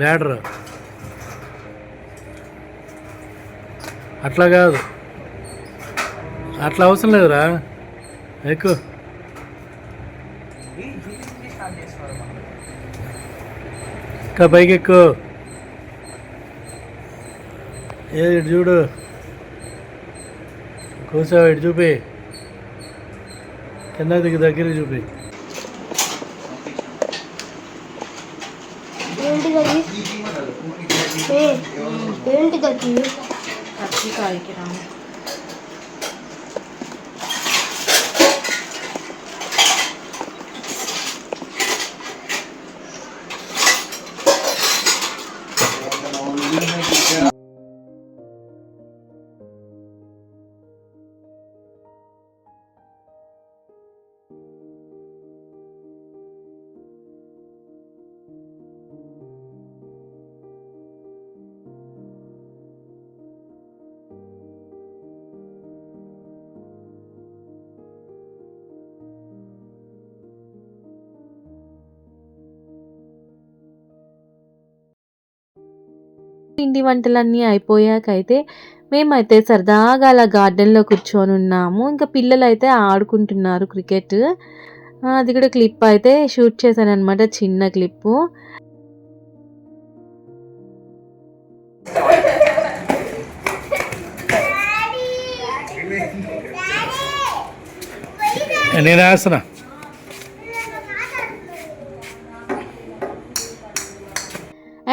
Ladder అట్లా కాదు. అట్లా అవసరం లేదురా. ఎక్కువ ఇంకా పైకి ఎక్కువ ఏది ఇటు చూడు. కూర్చో ఇటు చూపి. కింద దిగి దగ్గర చూపి. ఏంటిది అది ఏ, ఏంటిది అది కత్తికాయకి రా పిండి వంటలన్నీ అయిపోయాకైతే మేమైతే సరదాగా అలా గార్డెన్లో కూర్చొని ఉన్నాము. ఇంకా పిల్లలు అయితే ఆడుకుంటున్నారు క్రికెట్. అది కూడా క్లిప్ అయితే షూట్ చేశాను అనమాట చిన్న క్లిప్పు. నేను వేస్తున్నా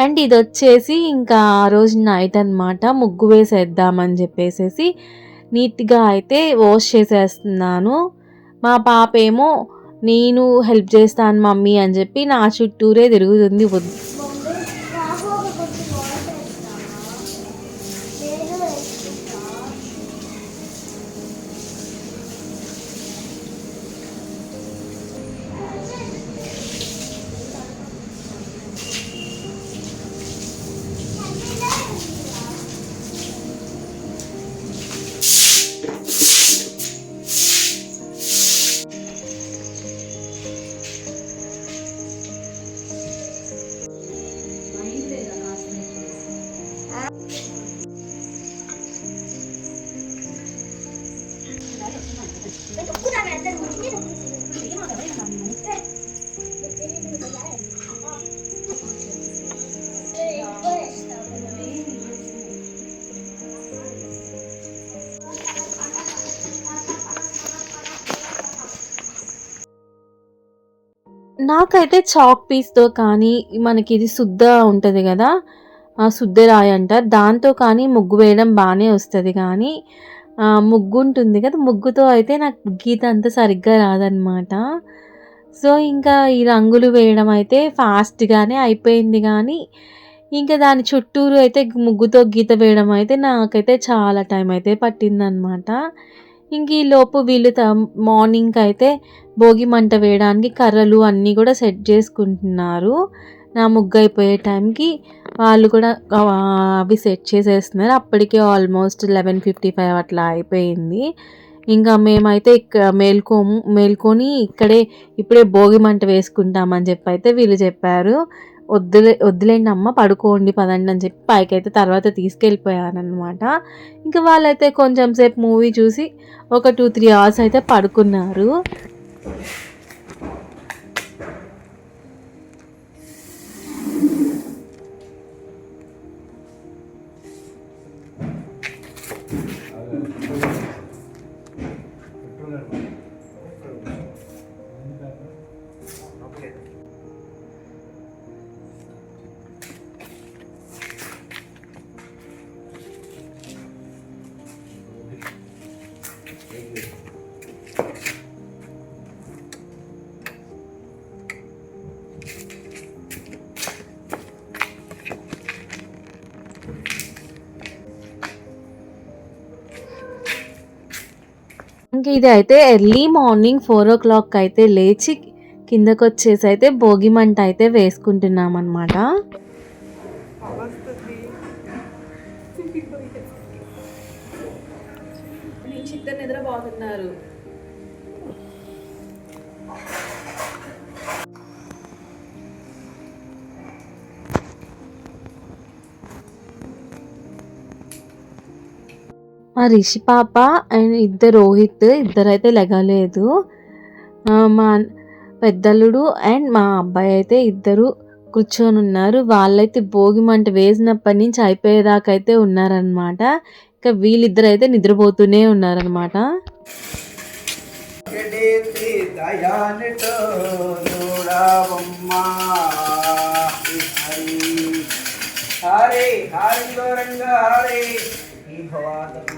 అండ్ ఇది వచ్చేసి ఇంకా ఆ రోజు నైట్ అన్నమాట. ముగ్గు వేసేద్దామని చెప్పేసేసి నీట్గా అయితే వాష్ చేసేస్తున్నాను. మా పాప ఏమో నేను హెల్ప్ చేస్తాను మమ్మీ అని చెప్పి నా చుట్టూరే తిరుగుతుంది నాకైతే చాక్ పీస్తో కానీ మనకి ఇది శుద్ధ ఉంటుంది కదా ఆ శుద్ధ రాయి అంటారు దాంతో కానీ ముగ్గు వేయడం బాగానే వస్తుంది కానీ ముగ్గు ఉంటుంది కదా ముగ్గుతో అయితే నాకు గీత అంత సరిగ్గా రాదనమాట సో ఇంకా ఈ రంగులు వేయడం అయితే ఫాస్ట్గానే అయిపోయింది కానీ ఇంకా దాని చుట్టూరు అయితే ముగ్గుతో గీత వేయడం అయితే నాకైతే చాలా టైం అయితే పట్టిందనమాట ఇంక ఈ లోపు వీళ్ళు త మార్నింగ్ అయితే భోగి మంట వేయడానికి కర్రలు అన్నీ కూడా సెట్ చేసుకుంటున్నారు. నా ముగ్గు అయిపోయే టైంకి వాళ్ళు కూడా అవి సెట్ చేసేస్తున్నారు. అప్పటికే ఆల్మోస్ట్ లెవెన్ ఫిఫ్టీ ఫైవ్ అట్లా అయిపోయింది. ఇంకా మేమైతే ఇక్కడ మేల్కో మేల్కొని ఇక్కడే ఇప్పుడే భోగి మంట వేసుకుంటామని చెప్పి అయితే వీళ్ళు చెప్పారు. వద్దులే వద్దులేండి అమ్మ పడుకోండి పదండి అని చెప్పి పైకి అయితే తర్వాత తీసుకెళ్ళిపోయారనమాట ఇంకా వాళ్ళైతే కొంచెం సేపు మూవీ చూసి ఒక టూ త్రీ అవర్స్ అయితే పడుకున్నారు. ఇంకా ఇది అయితే early morning four o'clock అయితే లేచి కిందకు వచ్చేసి అయితే భోగి మంట అయితే వేసుకుంటున్నాం అనమాట నిద్రపోతున్నారు మా రిషి పాప అండ్ ఇద్దరు రోహిత్ ఇద్దరు అయితే లెగలేదు మా పెద్దల్లుడు అండ్ మా అబ్బాయి అయితే ఇద్దరు కూర్చొని ఉన్నారు. వాళ్ళైతే భోగి మంట వేసినప్పటి నుంచి అయిపోయేదాకా అయితే ఉన్నారనమాట ఇంకా వీళ్ళిద్దరు అయితే నిద్రపోతూనే ఉన్నారనమాట హరే హరి గౌరంగ హరే ఈ భవాదము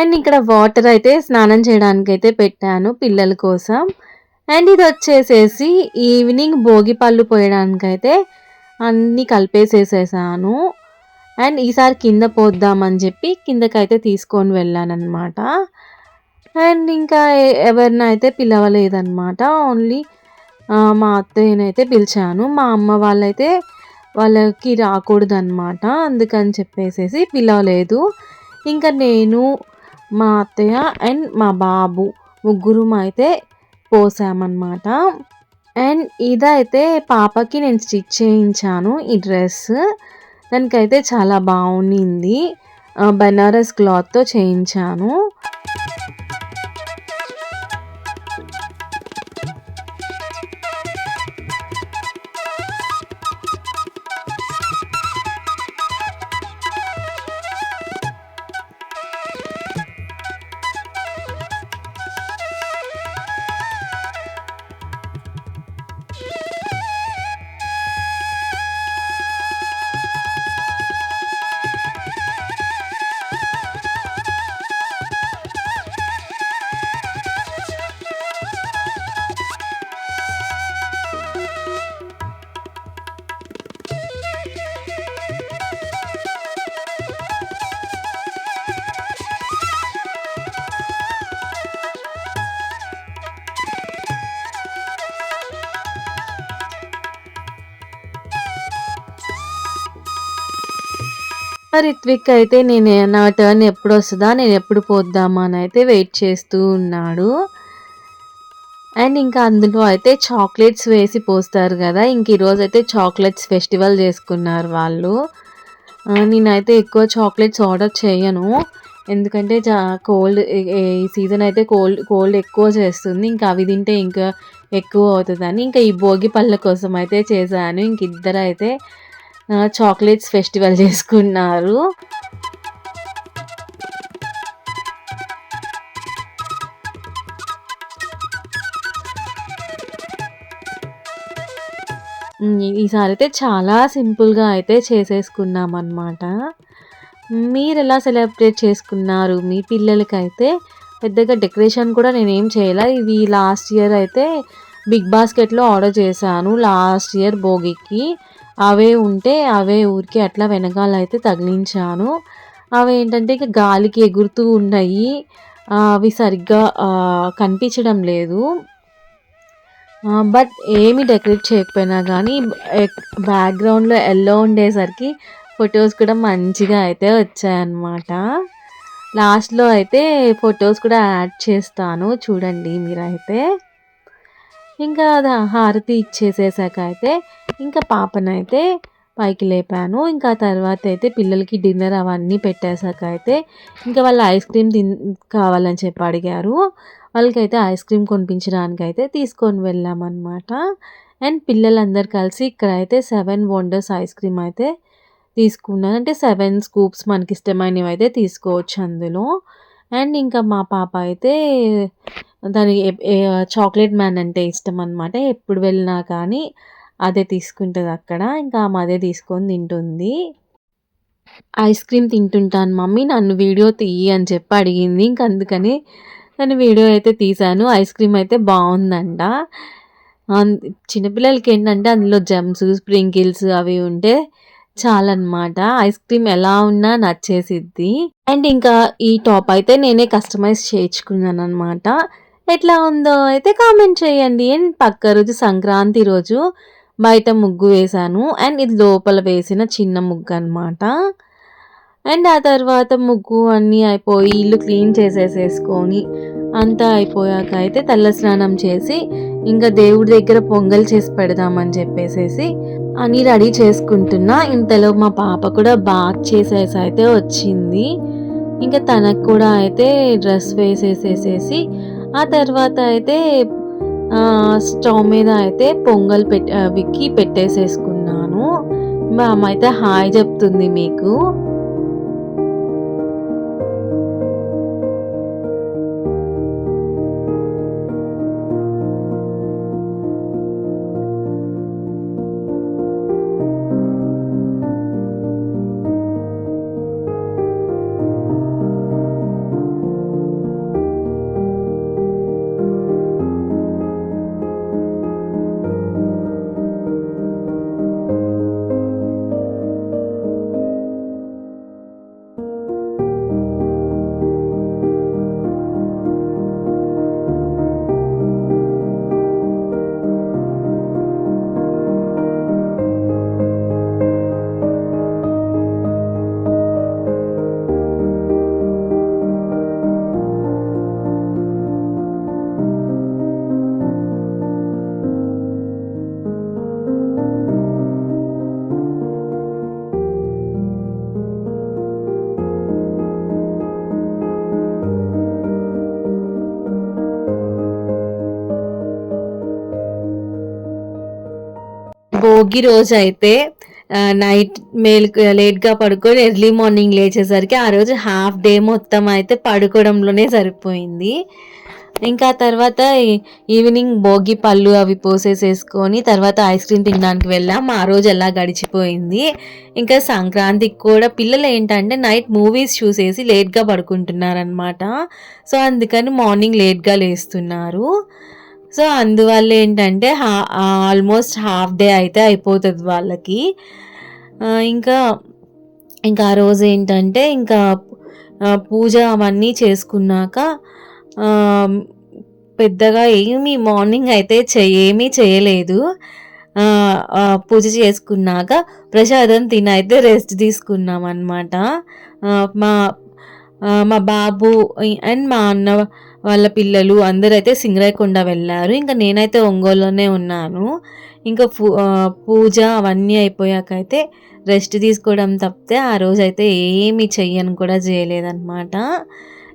అండ్ ఇక్కడ వాటర్ అయితే స్నానం చేయడానికి అయితే పెట్టాను పిల్లల కోసం. అండ్ ఇది వచ్చేసేసి ఈవినింగ్ భోగి పళ్ళు పోయడానికి అన్నీ కలిపేసేసేసాను. అండ్ ఈసారి కింద పోద్దామని చెప్పి కిందకైతే తీసుకొని వెళ్ళానన్నమాట. అండ్ ఇంకా ఎవరినైతే అయితే పిలవలేదన్నమాట ఓన్లీ మా అత్తయ్యనైతే పిలిచాను. మా అమ్మ వాళ్ళైతే వాళ్ళకి రాకూడదన్నమాట అందుకని చెప్పేసేసి పిలవలేదు. ఇంకా నేను మా అత్తయ్య అండ్ మా బాబు ముగ్గురు అయితే పోసామన్నమాట. అండ్ ఇదైతే పాపకి నేను స్టిచ్ చేయించాను ఈ డ్రెస్. దానికైతే చాలా బాగుండింది. బెనారస్ బనారస్ క్లాత్తో చేయించాను. రిత్విక్ అయితే నేను నా టర్న్ ఎప్పుడు వస్తుందా నేను ఎప్పుడు పోద్దామా అని అయితే వెయిట్ చేస్తూ ఉన్నాడు. అండ్ ఇంకా అందులో అయితే చాక్లెట్స్ వేసి పోస్తారు కదా ఇంక ఈరోజు అయితే చాక్లెట్స్ ఫెస్టివల్ చేసుకున్నారు వాళ్ళు. నేనైతే ఎక్కువ చాక్లెట్స్ ఆర్డర్ చేయను ఎందుకంటే చా కోల్డ్ ఈ సీజన్ అయితే కోల్డ్ కోల్డ్ ఎక్కువ చేస్తుంది ఇంకా అవి తింటే ఇంకా ఎక్కువ అవుతుందని ఇంకా ఈ భోగి పళ్ళ కోసం అయితే చేశాను ఇంక ఇద్దరు అయితే చాక్లెట్స్ ఫెస్టివల్ చేసుకున్నారు. ఈసారి అయితే చాలా సింపుల్గా అయితే చేసేసుకున్నామనమాట మీరు ఎలా సెలబ్రేట్ చేసుకున్నారు? మీ పిల్లలకైతే పెద్దగా డెకరేషన్ కూడా నేనేం చేయలే. ఇది లాస్ట్ ఇయర్ అయితే బిగ్ బాస్కెట్లో ఆర్డర్ చేశాను. లాస్ట్ ఇయర్ భోగికి. అవే ఉంటే అవే ఊరికి అట్లా వెనకాల అయితే తగిలించాను. అవి ఏంటంటే ఇక గాలికి ఎగురుతూ ఉన్నాయి. అవి సరిగ్గా కనిపించడం లేదు. బట్ ఏమి డెకరేట్ చేయకపోయినా కానీ బ్యాక్గ్రౌండ్లో ఎల్లో ఉండేసరికి ఫొటోస్ కూడా మంచిగా అయితే వచ్చాయన్నమాట. లాస్ట్లో అయితే ఫొటోస్ కూడా యాడ్ చేస్తాను. చూడండి మీరైతే. ఇంకా హారతి ఇచ్చేసేసాక అయితే ఇంకా పాపనైతే పైకి లేపాను. ఇంకా తర్వాత అయితే పిల్లలకి డిన్నర్ అవన్నీ పెట్టేశాక అయితే ఇంకా వాళ్ళు ఐస్ క్రీమ్ తిన్ కావాలని చెప్పి అడిగారు. వాళ్ళకైతే ఐస్ క్రీమ్ కొనిపించడానికి అయితే తీసుకొని వెళ్ళామన్నమాట. అండ్ పిల్లలందరు కలిసి ఇక్కడ అయితే సెవెన్ వండర్స్ ఐస్ క్రీమ్ అయితే తీసుకున్నాను అంటే సెవెన్ స్కూప్స్ మనకి ఇష్టమైనవి అయితే తీసుకోవచ్చు అందులో. అండ్ ఇంకా మా పాప అయితే దానికి చాక్లెట్ మ్యాన్ అంటే ఇష్టం అనమాట ఎప్పుడు వెళ్ళినా కానీ అదే తీసుకుంటుంది అక్కడ. ఇంకా ఆమె అదే తీసుకొని తింటుంది. ఐస్ క్రీమ్ తింటుంటాను మమ్మీ నన్ను వీడియో తీయి అని చెప్పి అడిగింది. ఇంక అందుకని నేను వీడియో అయితే తీశాను. ఐస్ క్రీమ్ అయితే బాగుందంట. అన్- చిన్నపిల్లలకి ఏంటంటే అందులో జమ్స్ స్ప్రింకిల్స్ అవి ఉంటే చాలన్నమాట. ఐస్ క్రీమ్ ఎలా ఉన్నా నచ్చేసిద్ది. అండ్ ఇంకా ఈ టాప్ అయితే నేనే కస్టమైజ్ చేయించుకున్నాను అనమాట ఎట్లా ఉందో అయితే కామెంట్ చేయండి. అండ్ పక్క రోజు సంక్రాంతి రోజు బయట ముగ్గు వేశాను. అండ్ ఇది లోపల వేసిన చిన్న ముగ్గు అనమాట అండ్ ఆ తర్వాత ముగ్గు అన్నీ అయిపోయి ఇల్లు క్లీన్ చేసేసేసుకొని అంతా అయిపోయాక అయితే తల్ల స్నానం చేసి ఇంకా దేవుడి దగ్గర పొంగల్ చేసి పెడదామని చెప్పేసేసి అని రెడీ చేసుకుంటున్నా. ఇంతలో మా పాప కూడా బాత్ చేసేసి అయితే వచ్చింది. ఇంకా తనకు కూడా అయితే డ్రెస్ వేసేసేసేసి ఆ తర్వాత అయితే స్టవ్ మీద అయితే పొంగల్ పెట్ విక్కి పెట్టేసేసుకున్నాను. మా అమ్మ అయితే హాయ్ చెప్తుంది మీకు. భోగి రోజు అయితే నైట్ మేలు లేట్గా పడుకొని ఎర్లీ మార్నింగ్ లేచేసరికి ఆ రోజు హాఫ్ డే మొత్తం అయితే పడుకోవడంలోనే సరిపోయింది. ఇంకా తర్వాత ఈవినింగ్ భోగి పళ్ళు అవి పోసేసేసుకొని తర్వాత ఐస్ క్రీమ్ తినడానికి వెళ్ళాం. ఆ రోజు ఎలా గడిచిపోయింది. ఇంకా సంక్రాంతికి కూడా పిల్లలు ఏంటంటే నైట్ మూవీస్ చూసేసి లేట్గా పడుకుంటున్నారనమాట సో అందుకని మార్నింగ్ లేట్గా లేస్తున్నారు. సో అందువల్ల ఏంటంటే హా ఆల్మోస్ట్ హాఫ్ డే అయితే అయిపోతుంది వాళ్ళకి. ఇంకా ఇంకా ఆ రోజు ఏంటంటే ఇంకా పూజ అవన్నీ చేసుకున్నాక పెద్దగా ఏమీ మార్నింగ్ అయితే చే ఏమీ చేయలేదు. పూజ చేసుకున్నాక ప్రసాదం తినైతే అయితే రెస్ట్ తీసుకున్నాం అనమాట మా మా బాబు అండ్ మా అన్న వాళ్ళ పిల్లలు అందరూ అయితే సింగరాయకొండ వెళ్ళారు. ఇంకా నేనైతే ఒంగోలులోనే ఉన్నాను. ఇంకా పూ- పూజ అవన్నీ అయిపోయాక అయితే రెస్ట్ తీసుకోవడం తప్పితే ఆ రోజు అయితే ఏమీ చెయ్యను కూడా చేయలేదన్నమాట.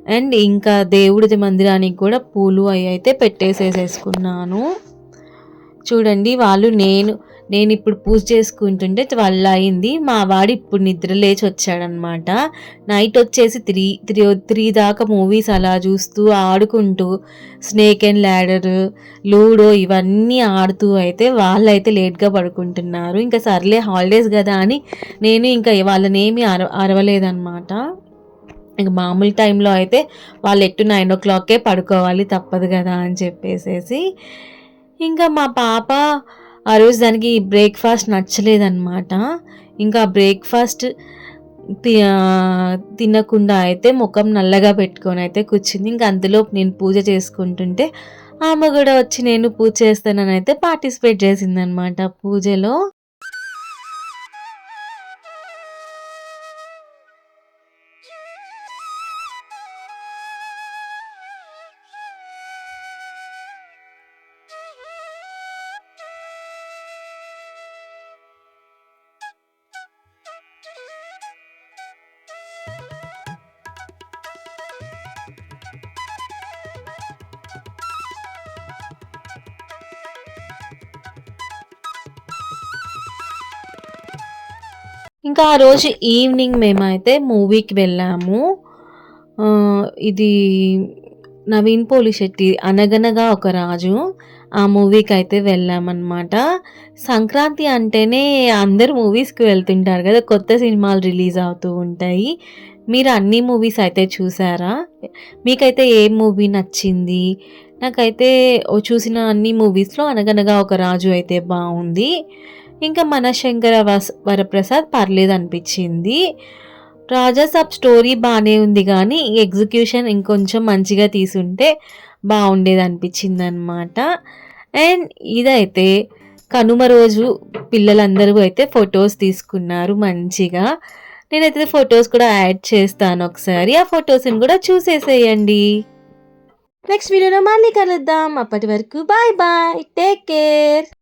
అండ్ ఇంకా దేవుడిది మందిరానికి కూడా పూలు అవి అయితే పెట్టేసేసేసుకున్నాను. చూడండి వాళ్ళు నేను నేను ఇప్పుడు పూజ చేసుకుంటుంటే ట్వెల్వ్ అయింది. మా వాడు ఇప్పుడు నిద్ర లేచి వచ్చాడనమాట. నైట్ వచ్చేసి త్రీ త్రీ త్రీ దాకా మూవీస్ అలా చూస్తూ ఆడుకుంటూ స్నేక్ అండ్ ల్యాడర్ లూడో ఇవన్నీ ఆడుతూ అయితే వాళ్ళైతే లేట్గా పడుకుంటున్నారు. ఇంకా సర్లే హాలిడేస్ కదా అని నేను ఇంకా వాళ్ళనేమి అర అరవలేదన్నమాట ఇంక మామూలు టైంలో అయితే వాళ్ళు ఎట్టు నైన్ ఓ క్లాక్కే పడుకోవాలి తప్పదు కదా అని చెప్పేసేసి. ఇంకా మా పాప ఆ రోజు దానికి బ్రేక్ఫాస్ట్ నచ్చలేదన్నమాట. ఇంకా బ్రేక్ఫాస్ట్ తి తినకుండా అయితే ముఖం నల్లగా పెట్టుకొని అయితే కూర్చుంది. ఇంకా అందులో నేను పూజ చేసుకుంటుంటే ఆమె కూడా వచ్చి నేను పూజ చేస్తానని అయితే పార్టిసిపేట్ చేసిందనమాట పూజలో. ఇంకా ఆ రోజు ఈవినింగ్ మేమైతే మూవీకి వెళ్ళాము. ఇది నవీన్ పోలి శెట్టి అనగనగా ఒక రాజు ఆ మూవీకి అయితే వెళ్ళామన్నమాట. సంక్రాంతి అంటేనే అందరు మూవీస్కి వెళ్తుంటారు కదా కొత్త సినిమాలు రిలీజ్ అవుతూ ఉంటాయి. మీరు అన్ని మూవీస్ అయితే చూసారా? మీకైతే ఏ మూవీ నచ్చింది? నాకైతే చూసిన అన్ని మూవీస్లో అనగనగా ఒక రాజు అయితే బాగుంది. ఇంకా మన శంకర వస్- వరప్రసాద్ పర్లేదు అనిపించింది. రాజా సాబ్ స్టోరీ బాగానే ఉంది కానీ ఎగ్జిక్యూషన్ ఇంకొంచెం మంచిగా తీసుంటే బాగుండేది అనిపించింది అనమాట అండ్ ఇదైతే కనుమ రోజు పిల్లలందరూ అయితే ఫొటోస్ తీసుకున్నారు మంచిగా. నేనైతే ఫొటోస్ కూడా యాడ్ చేస్తాను ఒకసారి. ఆ ఫొటోస్ని కూడా చూసేసేయండి. నెక్స్ట్ వీడియోలో మళ్ళీ కలుద్దాం. అప్పటి వరకు బాయ్ బాయ్. Take care.